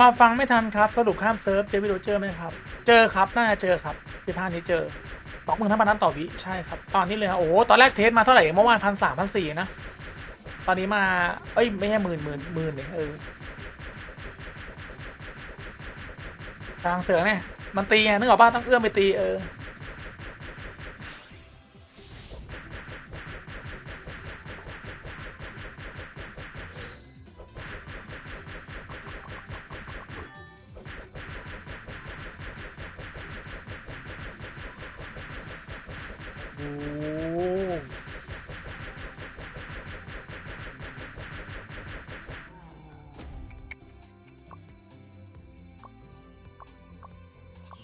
มาฟังไม่ทันครับ สรุปข้ามเซิร์ฟเจอวิดีโอเจอไหมครับ เจอครับ น่าจะเจอครับที่านี้เจอสองหมื่นห้าพันนั้นต่อวิ ใช่ครับ ตอนนี้เลยโอ้โห ตอนแรกเทสมาเท่าไหร่ เมื่อวานพันสามพันสี่นะ ตอนนี้มา เอ้ย ไม่ใช่หมื่นหมื่นหมื่นเลยเออกลางเสือเนี่ย มันตีไงนึกออกป่ะต้องเอื้อมไปตีเออ โอ้